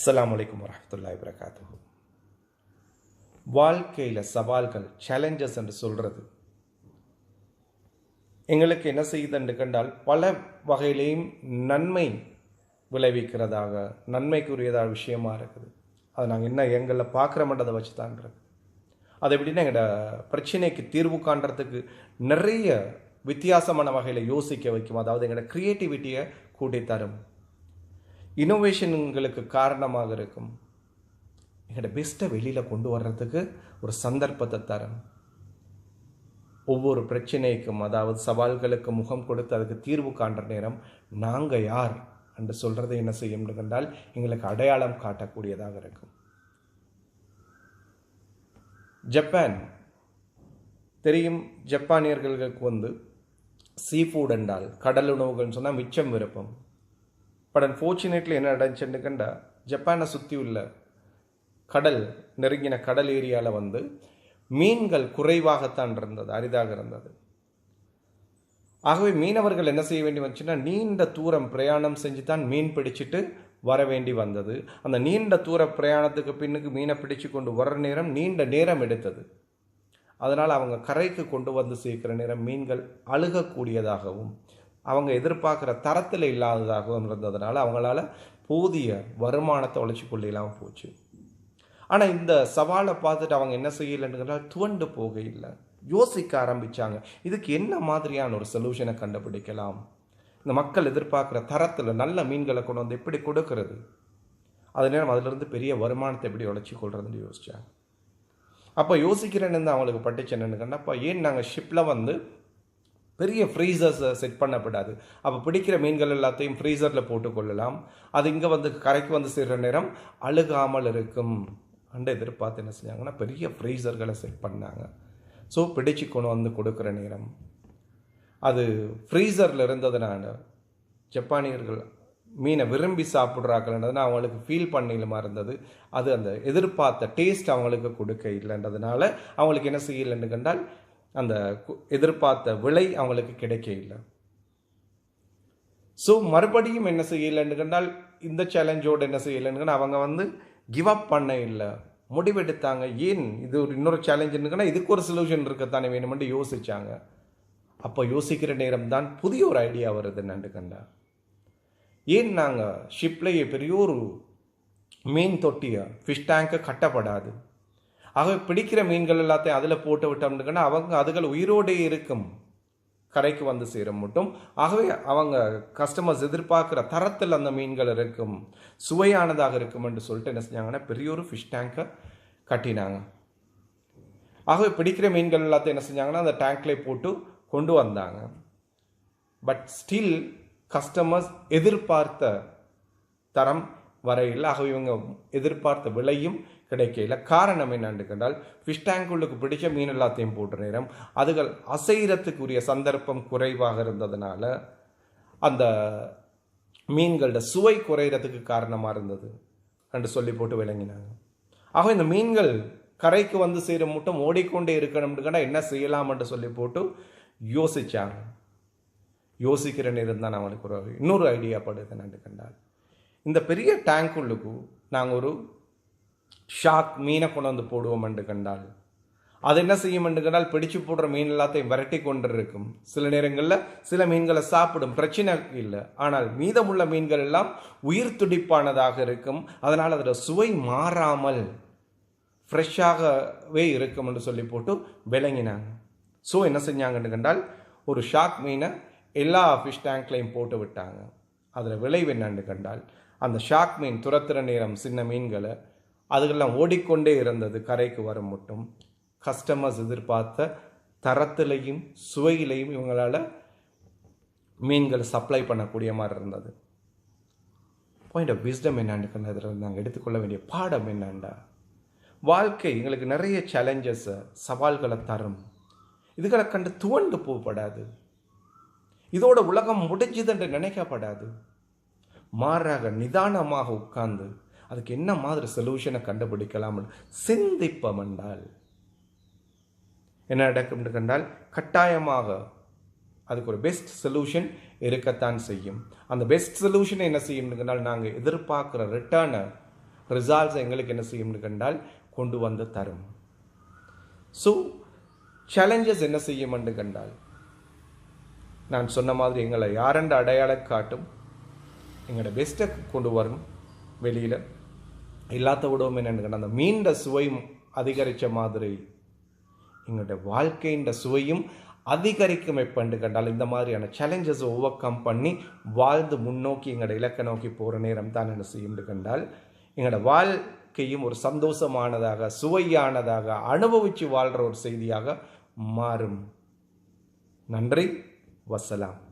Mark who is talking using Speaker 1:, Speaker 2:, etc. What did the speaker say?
Speaker 1: அஸ்லாம் வலைக்கம் வரமத்துல்லா வரகாத்து வாழ்க்கையில் சவால்கள் சேலஞ்சஸ் என்று சொல்கிறது எங்களுக்கு என்ன செய்யுதுன்னு கண்டால் பல வகையிலையும் நன்மை விளைவிக்கிறதாக நன்மைக்குரியதாக விஷயமா இருக்குது. அதை நாங்கள் என்ன எங்களில் பார்க்குறோமன்றதை வச்சு தான் இருக்கு அது எப்படின்னா எங்களோட பிரச்சனைக்கு தீர்வு காண்றதுக்கு நிறைய வித்தியாசமான வகையில் யோசிக்க வைக்கும். அதாவது எங்களோட க்ரியேட்டிவிட்டியை கூட்டி தரும் இன்னோவேஷனுங்களுக்கு காரணமாக இருக்கும். எங்களோட பெஸ்ட்டை வெளியில் கொண்டு வர்றதுக்கு ஒரு சந்தர்ப்பத்தை தரும் ஒவ்வொரு பிரச்சனைக்கும் அதாவது சவால்களுக்கு முகம் கொடுத்து அதுக்கு தீர்வு காண்ற நேரம் நாங்கள் யார் என்று சொல்கிறது என்ன செய்யும் கண்டால் எங்களுக்கு அடையாளம் காட்டக்கூடியதாக இருக்கும். ஜப்பான். தெரியும் ஜப்பானியர்களுக்கு வந்து சீ ஃபுட் என்றால் கடல் உணவுகள்னு சொன்னால் மிச்சம் விருப்பம். பட் அன்ஃபார்ச்சுனேட்லி என்ன நடந்துச்சுன்னு கண்டா ஜப்பானை சுற்றி உள்ள கடல் நெருங்கின கடல் ஏரியாவில் வந்து மீன்கள் குறைவாகத்தான் இருந்தது அரிதாக இருந்தது. ஆகவே மீனவர்கள் என்ன செய்ய வேண்டி வந்துச்சுன்னா நீண்ட தூரம் பிரயாணம் செஞ்சு தான் மீன் பிடிச்சிட்டு வர வேண்டி வந்தது. அந்த நீண்ட தூர பிரயாணத்துக்கு பின்னுக்கு மீனை பிடிச்சு கொண்டு வர நேரம் நீண்ட நேரம் எடுத்தது. அதனால் அவங்க கரைக்கு கொண்டு வந்து சேர்க்கிற நேரம் மீன்கள் அழுகக்கூடியதாகவும் அவங்க எதிர்பார்க்குற தரத்தில் இல்லாததாகவும் இருந்ததுனால அவங்களால போதிய வருமானத்தை உழைச்சி போச்சு. ஆனால் இந்த சவாலை பார்த்துட்டு அவங்க என்ன செய்யலைன்னு துவண்டு போக இல்லை யோசிக்க ஆரம்பித்தாங்க இதுக்கு என்ன மாதிரியான ஒரு சொல்யூஷனை கண்டுபிடிக்கலாம்? இந்த மக்கள் எதிர்பார்க்குற தரத்தில் நல்ல மீன்களை கொண்டு வந்து எப்படி கொடுக்கறது? அது நேரம் அதிலிருந்து பெரிய வருமானத்தை எப்படி உழைச்சி கொள்றதுன்னு யோசிச்சாங்க. அப்போ யோசிக்கிறேன்னு அவங்களுக்கு பட்டுச்சு என்னென்னு கண்டப்போ ஏன் நாங்கள் ஷிப்பில் வந்து பெரிய ஃப்ரீசர்ஸை செட் பண்ணப்படாது. அப்போ பிடிக்கிற மீன்கள் எல்லாத்தையும் ஃப்ரீசரில் போட்டுக்கொள்ளலாம் அது இங்கே வந்து கரைக்கு வந்து சேர்கிற நேரம் அழுகாமல் இருக்கும். அண்டை எதிர்பார்த்து என்ன செஞ்சாங்கன்னா பெரிய ஃப்ரீசர்களை செட் பண்ணாங்க. ஸோ பிடிச்சு கொண்டு வந்து கொடுக்குற நேரம் அது ஃப்ரீசரில் இருந்ததுனால ஜப்பானியர்கள் மீனை விரும்பி சாப்பிட்றாங்கன்றதுனா அவங்களுக்கு ஃபீல் பண்ணலுமா இருந்தது. அது அந்த எதிர்பார்த்த டேஸ்ட் அவங்களுக்கு கொடுக்க இல்லைன்றதுனால அவங்களுக்கு என்ன செய்யலைன்னு கண்டால் அந்த எதிர்பார்த்த விலை அவங்களுக்கு கிடைக்க இல்லை ஸோ மறுபடியும் என்ன செய்யலைன்னு கண்டால் இந்த சேலஞ்சோடு என்ன செய்யலைன்னு அவங்க வந்து கிவ் அப் பண்ண இல்லை முடிவெடுத்தாங்க. ஏன்? இது ஒரு இன்னொரு சேலஞ்சுன்னு இதுக்கு ஒரு சொல்யூஷன் இருக்கத்தானே வேணுமென்று யோசிச்சாங்க. அப்போ யோசிக்கிற நேரம் தான் புதிய ஒரு ஐடியா வருது நண்டு கண்டா ஏன் நாங்கள் ஷிப்லேயே பெரிய ஒரு மீன் தொட்டியை ஃபிஷ் டேங்கை கட்டப்படாது? ஆகவே பிடிக்கிற மீன்கள் எல்லாத்தையும் அதில் போட்டு விட்டோம்னுக்குன்னா அவங்க அதுகள் உயிரோடே இருக்கும். கரைக்கு வந்து சேர மட்டும். ஆகவே அவங்க கஸ்டமர்ஸ் எதிர்பார்க்குற தரத்தில் அந்த மீன்கள் இருக்கும். சுவையானதாக இருக்கும் என்று சொல்லிட்டு என்ன செஞ்சாங்கன்னா பெரிய ஒரு ஃபிஷ் டேங்கை கட்டினாங்க. ஆகவே பிடிக்கிற மீன்கள் எல்லாத்தையும் என்ன செஞ்சாங்கன்னா அந்த டேங்க்லேயே போட்டு கொண்டு வந்தாங்க. பட் ஸ்டில் கஸ்டமர்ஸ் எதிர்பார்த்த தரம் வரையில் ஆகவே இவங்க எதிர்பார்த்த விலையும் கிடைக்கல. காரணம் என்னன்னு கண்டால் ஃபிஷ் டேங்குள்ளுக்கு பிடிச்ச மீன் எல்லாத்தையும் போட்ட நேரம் அதுகள் அசைகிறதுக்குரிய சந்தர்ப்பம் குறைவாக இருந்ததுனால அந்த மீன்களோட சுவை குறைகிறதுக்கு காரணமாக இருந்தது என்று சொல்லி போட்டு விளங்கினாங்க. ஆக இந்த மீன்கள் கரைக்கு வந்து சேர மட்டும் ஓடிக்கொண்டே இருக்கணும்னு கண்டா என்ன செய்யலாம் என்று சொல்லி போட்டு யோசிச்சாங்க. யோசிக்கிற நேரம் தான் அவனுக்கு ஒரு இன்னொரு ஐடியா படுது நண்டு கண்டால் இந்த பெரிய டேங்க்குள்ளுக்கு நாங்கள் ஒரு ஷாக் மீனை கொண்டு வந்து போடுவோம் என்று கண்டால். அது என்ன செய்யும் என்று கண்டால் பிடிச்சு போடுற மீன் எல்லாத்தையும் விரட்டி கொண்டு இருக்கும் சில நேரங்களில் சில மீன்களை சாப்பிடும் பிரச்சனை இல்லை. ஆனால் மீதமுள்ள மீன்கள் எல்லாம் உயிர் துடிப்பானதாக இருக்கும். அதனால் அதோட சுவை மாறாமல் ஃப்ரெஷ்ஷாகவே இருக்கும் என்று சொல்லி போட்டு விளங்கினாங்க. ஸோ என்ன செஞ்சாங்கன்னு கண்டால் ஒரு ஷாக் மீனை எல்லா ஃபிஷ் டேங்க்லையும் போட்டு விட்டாங்க. அதில் விளைவு என்னன்னு கண்டால் அந்த ஷாக் மீன் துரத்திற நேரம் சின்ன மீன்களை அதுக்கெல்லாம் ஓடிக்கொண்டே இருந்தது கரைக்கு வர மட்டும். கஸ்டமர்ஸ் எதிர்பார்த்த தரத்திலையும் சுவையிலையும் இவங்களால் மீன்கள் சப்ளை பண்ணக்கூடிய மாதிரி இருந்தது. பாயிண்ட் ஆஃப் விஸ்டம் என்னான்னு அதில் நாங்கள் எடுத்துக்கொள்ள வேண்டிய பாடம் என்னண்டா? வாழ்க்கை எங்களுக்கு நிறைய சேலஞ்சஸை சவால்களை தரும். இதுகளை கண்டு துவண்டு போகப்படாது. இதோட உலகம் முடிஞ்சது என்று நினைக்கப்படாது. மாறாக நிதானமாக உட்கார்ந்து அதுக்கு என்ன மாதிரி சொல்யூஷனை கண்டுபிடிக்கலாம் சிந்திப்பம் என்றால் என்ன நடக்கும் கண்டால் கட்டாயமாக அதுக்கு ஒரு பெஸ்ட் சொல்யூஷன் இருக்கத்தான் செய்யும். அந்த பெஸ்ட் சொல்யூஷனை என்ன செய்யும்னு கண்டால் நாங்கள் எதிர்பார்க்குற ரிட்டர்னை ரிசால்ட்ஸ் எங்களுக்கு என்ன செய்யும்னு கண்டால் கொண்டு வந்து தரும். ஸோ சேலஞ்சஸ் என்ன செய்யும் என்று கண்டால் நான் சொன்ன மாதிரி எங்களை யாரென்ற அடையாளம் காட்டும். எங்களோட பெஸ்ட்டை கொண்டு வரும் வெளியில் இல்லாத விடவும் என்னென்னு அந்த மீண்ட சுவையும் அதிகரித்த மாதிரி எங்களுடைய வாழ்க்கையின் சுவையும் அதிகரிக்கும் எப்பண்டு கண்டால் இந்த மாதிரியான சேலஞ்சஸ் ஓவர் கம் பண்ணி வாழ்ந்து முன்னோக்கி எங்களோட இலக்கை நோக்கி போகிற நேரம் தான் என்ன செய்யும் கண்டால் எங்களோட வாழ்க்கையும் ஒரு சந்தோஷமானதாக சுவையானதாக அனுபவித்து வாழ்கிற ஒரு செய்தியாக மாறும். நன்றி. والسلام.